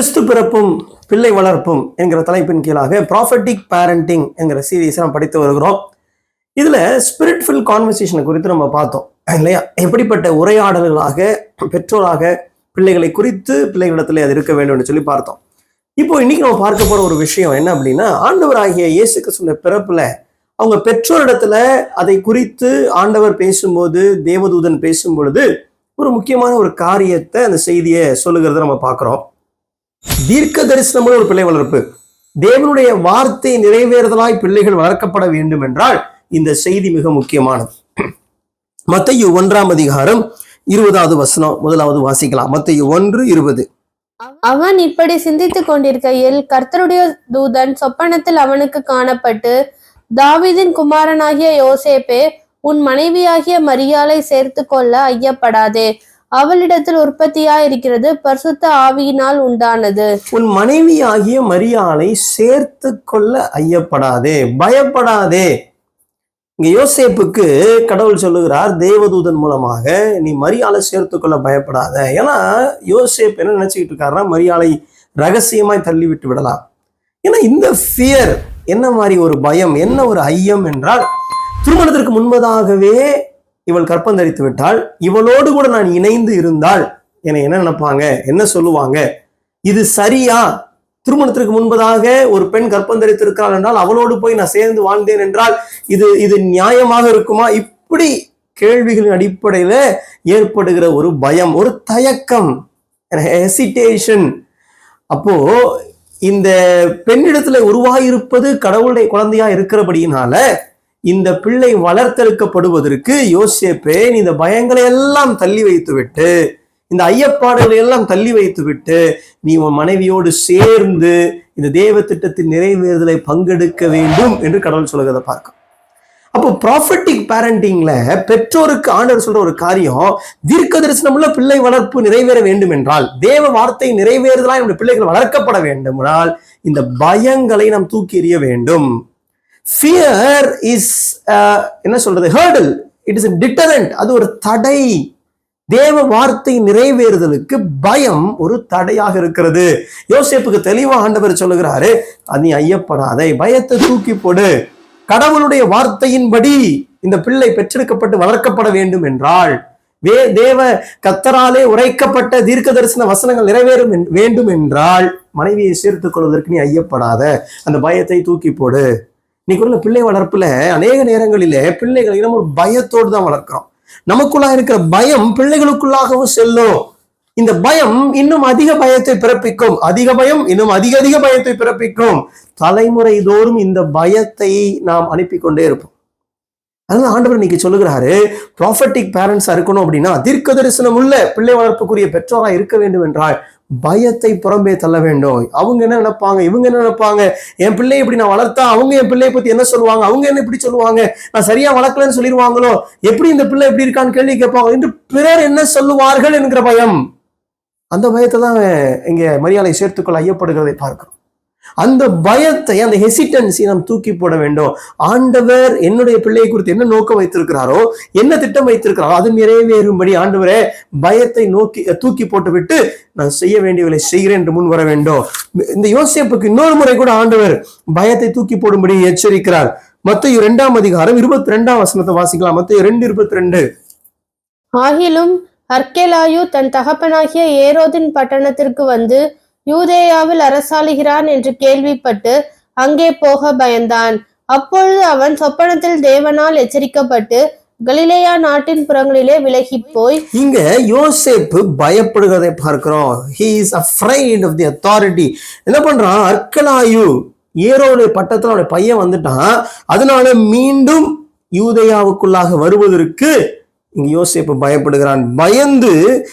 கிறிஸ்து பிறப்பும் பிள்ளை வளர்ப்பும் என்கிற தலைப்பின் கீழாக ப்ராஃபட்டிக் பேரண்டிங் என்கிற சீரீஸ் நம்ம படித்து வருகிறோம். இதுல ஸ்பிரிட்ஃபுல் கான்வர்சேஷனை குறித்து நம்ம பார்த்தோம் இல்லையா? எப்படிப்பட்ட உரையாடல்களாக பெற்றோராக பிள்ளைகளை குறித்து பிள்ளைகளிடத்துல அது இருக்க வேண்டும் என்று சொல்லி பார்த்தோம். இப்போ இன்னைக்கு நம்ம பார்க்க போற ஒரு விஷயம் என்ன அப்படின்னா ஆண்டவராகிய இயேசு கிறிஸ்துவின் பிறப்புல அவங்க பெற்றோரிடத்துல அதை குறித்து ஆண்டவர் பேசும்போது தேவதூதன் பேசும் பொழுது ஒரு முக்கியமான ஒரு காரியத்தை அந்த செய்தியை சொல்லுகிறத நம்ம பார்க்குறோம். தீர்க்க தரிசனமுள்ள ஒரு பிள்ளை வளர்ப்பு. தேவனுடைய வார்த்தை நிறைவேறுதலாய் பிள்ளைகள் வளர்க்கப்பட வேண்டும் என்றால் இந்த செய்தி மிக முக்கியமானது. மத்தையு ஒன்றாம் அதிகாரம் இருபதாவது வசனம் முதலாவது வாசிக்கலாம். மத்தையு ஒன்று இருபது. அவன் இப்படி சிந்தித்துக் கொண்டிருக்கையில் கர்த்தருடைய தூதன் சொப்பனத்தில் அவனுக்கு காணப்பட்டு தாவிதின் குமாரனாகிய யோசேப்பே உன் மனைவியாகிய மரியாளை சேர்த்து கொள்ள ஐயப்படாதே. அவளிடத்தில் உற்பத்தியாயிருக்கிறது பரிசுத்த ஆவியினால் உண்டானது. உன் மனைவியாகிய மரியாளை சேர்த்து கொள்ள ஐயப்படாதே பயப்படாதே. இங்க யோசேப்புக்கு கடவுள் சொல்லுகிறார் தேவதூதன் மூலமாக நீ மரியாளை சேர்த்து கொள்ள பயப்படாத. ஏன்னா யோசேப் என்ன நினைச்சுக்கிட்டு இருக்காருன்னா மரியாளை ரகசியமாய் தள்ளி விட்டு விடலாம். ஏன்னா இந்த ஃபியர் என்ன மாதிரி ஒரு பயம் என்ன ஒரு ஐயம் என்றால் திருமணத்திற்கு முன்பதாகவே இவள் கற்பம் தரித்து விட்டால் இவளோடு கூட நான் இணைந்து இருந்தால் என்னை என்ன நினைப்பாங்க? என்ன சொல்லுவாங்க? இது சரியா? திருமணத்திற்கு முன்பதாக ஒரு பெண் கற்பம் தரித்திருக்கிறாள் என்றால் அவளோடு போய் நான் சேர்ந்து வாழ்ந்தேன் என்றால் இது இது நியாயமாக இருக்குமா? இப்படி கேள்விகளின் அடிப்படையில ஏற்படுகிற ஒரு பயம் ஒரு தயக்கம் ஹெசிடேஷன் அப்போ இந்த பெண்ணிடத்துல உருவாயிருப்பது கடவுளுடைய குழந்தையா இருக்கிறபடியினால இந்த பிள்ளை வளர்த்தெடுக்கப்படுவதற்கு யோசேப்பேன் இந்த பயங்களை எல்லாம் தள்ளி வைத்து விட்டு இந்த ஐயப்பாடுகளை எல்லாம் தள்ளி வைத்து விட்டு நீ உன் மனைவியோடு சேர்ந்து இந்த தேவ திட்டத்தின் நிறைவேறுதலை பங்கெடுக்க வேண்டும் என்று கடவுள் சொல்லுகிறத பார்க்கும் அப்போ ப்ராஃபட்டிக் பேரண்டிங்ல பெற்றோருக்கு ஆண்டவர் சொல்ற ஒரு காரியம் தீர்க்க தரிசனமுள்ள பிள்ளை வளர்ப்பு நிறைவேற வேண்டும் என்றால் தேவ வார்த்தை நிறைவேறுதலாக நம்முடைய பிள்ளைகள் வளர்க்கப்பட வேண்டுமானால் இந்த பயங்களை நாம் தூக்கி எறிய வேண்டும். ஃபியர் இஸ் uh, என்ன சொல்றது? ஹேர்டல் இட் இஸ் டிட்டரண்ட் அது ஒரு தடை. தேவ வார்த்தை நிறைவேறுதலுக்கு பயம் ஒரு தடையாக இருக்கிறது. யோசேப்புக்கு தெளிவா ஆண்டவர் சொல்லுகிறாரு அது நீ ஐயப்படாதே பயத்தை தூக்கி போடு. கடவுளுடைய வார்த்தையின்படி இந்த பிள்ளை பெற்றெடுக்கப்பட்டு வளர்க்கப்பட வேண்டும் என்றால் வே தேவ கத்தராலே உரைக்கப்பட்ட தீர்க்க தரிசன வசனங்கள் நிறைவேறும் வேண்டும் என்றால் மனைவியை சேர்த்துக் கொள்வதற்கு நீ ஐயப்படாத அந்த பயத்தை தூக்கி போடு. இன்னைக்கு உள்ள பிள்ளை வளர்ப்புல அநேக நேரங்களிலே பிள்ளைகளை நம்ம ஒரு பயத்தோடு தான் வளர்க்கிறோம். நமக்குள்ளா இருக்கிற பயம் பிள்ளைகளுக்குள்ளாகவும் செல்லும். இந்த பயம் இன்னும் அதிக பயத்தை பிறப்பிக்கும். அதிக பயம் இன்னும் அதிக அதிக பயத்தை பிறப்பிக்கும். தலைமுறை தோறும் இந்த பயத்தை நாம் அனுப்பி கொண்டே இருப்போம். அதனால ஆண்டவர் இன்னைக்கு சொல்லுகிறாரு ப்ராஃபட்டிக் பேரண்ட்ஸா இருக்கணும் அப்படின்னா தீர்க்க தரிசனம் உள்ள பிள்ளை வளர்ப்புக்குரிய பெற்றோரா இருக்க வேண்டும் என்றால் பயத்தை புறம்பே தள்ள வேண்டும். அவங்க என்ன நினைப்பாங்க? இவங்க என்ன நினைப்பாங்க? என் பிள்ளையை இப்படி நான் வளர்த்தா அவங்க என் பிள்ளையை பத்தி என்ன சொல்லுவாங்க? அவங்க என்ன இப்படி சொல்லுவாங்க? நான் சரியா வளர்க்கலன்னு சொல்லிடுவாங்களோ? எப்படி இந்த பிள்ளை இப்படி இருக்கான்னு கேள்வி கேட்பாங்க என்று பிறர் என்ன சொல்லுவார்கள் என்கிற பயம். அந்த பயத்தை தான் இங்க மரியாதை சேர்த்துக்கொள்ள ஐயப்படுகிறதை பார்க்கிறோம். அந்த பயத்தை அந்த ஹெசிடன்சி நாம் தூக்கி போட வேண்டும். ஆண்டவர் என்னுடைய பிள்ளையை குறித்து என்ன நோக்கம் வைத்திருக்கிறாரோ என்ன திட்டம் வைத்திருக்கிறாரோ அது நிறைவேறும்படி ஆண்டவரே பயத்தை நோக்கி தூக்கி போட்டுவிட்டு நான் செய்ய வேண்டியவர்களை செய்கிறேன் என்று முன் வர வேண்டும். இந்த யோசிப்புக்கு இன்னொரு முறை கூட ஆண்டவர் பயத்தை தூக்கி போடும்படி எச்சரிக்கிறார். மத்திய இரண்டாம் அதிகாரம் இருபத்தி ரெண்டாம் வசனத்தை வாசிக்கலாம். மத்திய ரெண்டு இருபத்தி ரெண்டு ஆகிலும் அர்க்கேலாயு தன் தகப்பனாகிய ஏரோதின் பட்டணத்திற்கு வந்து யூதேயாவில் அரசாளுகிறான் என்று கேள்விப்பட்டு அங்கே போக பயந்தான். அப்பொழுது அவன் சொப்பனத்தில் தேவனால் எச்சரிக்கப்பட்டு கலிலேயா நாட்டின் புறங்களிலே விலகி போய் இங்க யோசேப்பு பயப்படுகிறதை பார்க்கிறோம். He is afraid of the authority என்ன பண்றான்? அர்க்கலாயு ஏரோடைய பட்டத்தில் அவனுடைய பையன் வந்துட்டான். அதனால மீண்டும் யூதேயாவுக்குள்ளாக வருவதற்கு யோசிப்பு பயப்படுகிறான். பயந்து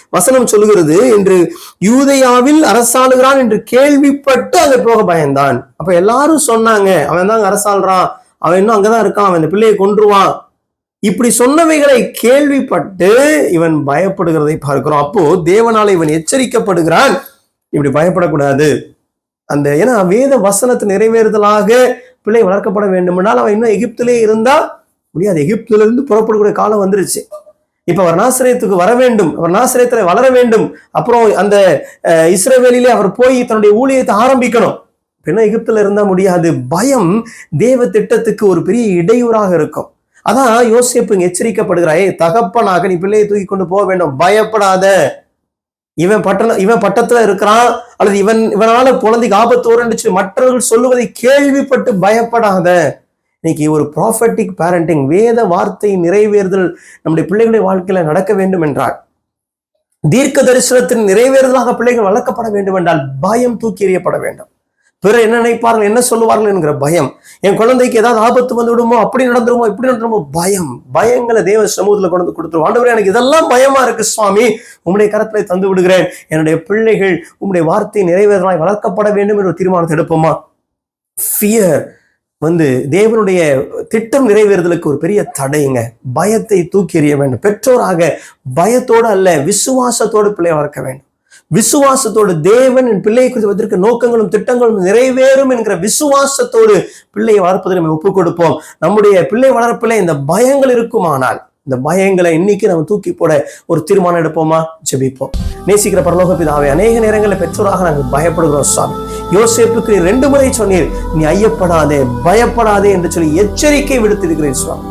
வசனம் சொல்லுகிறது என்று யூதையாவில் அரசாளுகிறான் என்று கேள்விப்பட்டு அது போக பயந்தான். அப்ப எல்லாரும் சொன்னாங்க அவன் தான் அரசாளுறான். அவன் இன்னும் அங்கதான் இருக்கான் அவன் இந்த பிள்ளையை கொன்றுவான் இப்படி சொன்னவைகளை கேள்விப்பட்டு இவன் பயப்படுகிறதை பார்க்கிறோம். அப்போ தேவனால இவன் எச்சரிக்கப்படுகிறான். இப்படி பயப்படக்கூடாது. அந்த ஏன்னா வேத வசனத்து நிறைவேறுதலாக பிள்ளை வளர்க்கப்பட வேண்டுமென்றால் அவன் இன்னும் எகிப்திலே இருந்தா முடியாது. எகிப்துல இருந்து புறப்படக்கூடிய காலம் வந்துருச்சு. இப்போ அவர் நாசிரியத்துக்கு வர வேண்டும். அவர் நாசிரியத்தில் வளர வேண்டும். அப்புறம் அந்த அஹ், இஸ்ரவேலிலே அவர் போய் தன்னுடைய ஊழியத்தை ஆரம்பிக்கணும். பின்ன எகிப்தில் இருந்தால் முடியாது. பயம் தேவ திட்டத்துக்கு ஒரு பெரிய இடையூறாக இருக்கும். அதான் யோசிப்பு எச்சரிக்கப்படுகிறாய் தகப்பனாக நீ பிள்ளையை தூக்கி கொண்டு போக வேண்டும். பயப்படாத. இவன் பட்டணம் இவன் பட்டத்துல இருக்கிறான். அல்லது இவன் இவனால குழந்தைக்கு ஆபத்து ஓரண்டுச்சு மற்றவர்கள் சொல்லுவதை கேள்விப்பட்டு பயப்படாத. இன்னைக்கு ஒரு ப்ராஃபட்டிக் பேரண்டிங் வேத வார்த்தை நிறைவேறுதல் நம்முடைய பிள்ளைகளுடைய வாழ்க்கையில நடக்க வேண்டும் என்றால் தீர்க்க தரிசனத்தின் நிறைவேறுதலாக பிள்ளைகள் வளர்க்கப்பட வேண்டும் என்றால் பயம் தூக்கி எறியப்பட வேண்டும். பிறர் என்ன நினைப்பார்கள் என்ன சொல்லுவார்கள் என்கிற பயம். என் குழந்தைக்கு ஏதாவது ஆபத்து வந்து விடுமோ அப்படி நடந்துருமோ இப்படி நடந்துருமோ பயம். பயங்களை தேவ சமூகத்தில் கொண்டு வந்து கொடுத்துருவோம் ஆண்டவரே எனக்கு இதெல்லாம் பயமா இருக்கு சுவாமி. உம்முடைய கரத்துல தந்து விடுகிறேன். என்னுடைய பிள்ளைகள் உம்முடைய வார்த்தை நிறைவேறலாய் வளர்க்கப்பட வேண்டும் என்ற ஒரு தீர்மானத்தை எடுப்போமா? ஃபியர் வந்து தேவனுடைய திட்டம் நிறைவேறுதலுக்கு ஒரு பெரிய தடைங்க. பயத்தை தூக்கி எறிய வேண்டும். பெற்றோராக பயத்தோடு அல்ல விசுவாசத்தோடு பிள்ளை வளர்க்க வேண்டும். விசுவாசத்தோடு தேவன் என் பிள்ளையை குறித்து வைத்திருக்க நோக்கங்களும் திட்டங்களும் நிறைவேறும் என்கிற விசுவாசத்தோடு பிள்ளையை வளர்ப்பதை நம்ம ஒப்புக் கொடுப்போம் நம்முடைய பிள்ளை வளர்ப்பில் இந்த பயங்கள் இருக்குமானால் இந்த பயங்களை இன்னைக்கு நம்ம தூக்கி போட ஒரு தீர்மானம் எடுப்போமா? ஜெபிப்போம். நேசிக்கிற பரலோக பிதாவே அநேக நேரங்களில் பெற்றோராக நாங்கள் பயப்படுகிறோம் சுவாமி. யோசேப்புக்கு நீ ரெண்டு முறை சொன்னீர் நீ ஐயப்படாதே பயப்படாதே என்று சொல்லி எச்சரிக்கை விடுத்திருக்கிறேன் சுவாமி.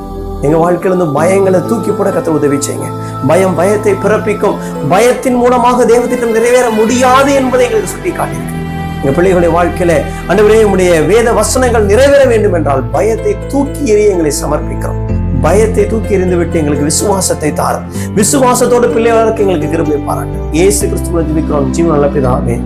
எங்க வாழ்க்கையில இருந்து பயங்களை தூக்கி போட கத்த உதவி செய்யுங்க. பயம் பயத்தை பிறப்பிக்கும். பயத்தின் மூலமாக தேவத்திட்டம் நிறைவேற முடியாது என்பதை எங்களுக்கு சுட்டி காட்டியிருக்கு எங்க பிள்ளைகளுடைய வாழ்க்கையில அன்றுவரே உடைய வேத வசனங்கள் நிறைவேற வேண்டும் என்றால் பயத்தை தூக்கி எறிய எங்களை சமர்ப்பிக்கிறோம். பயத்தை தூக்கி எறிந்து விட்டு எங்களுக்கு விசுவாசத்தை தாரும். விசுவாசத்தோட பிள்ளைகளுக்கு எங்களுக்கு கிருபை பாராட்டு. ஏசு கிறிஸ்துவ ஜீவிக்கிறோம் ஜீவன் நல்ல பிதாவே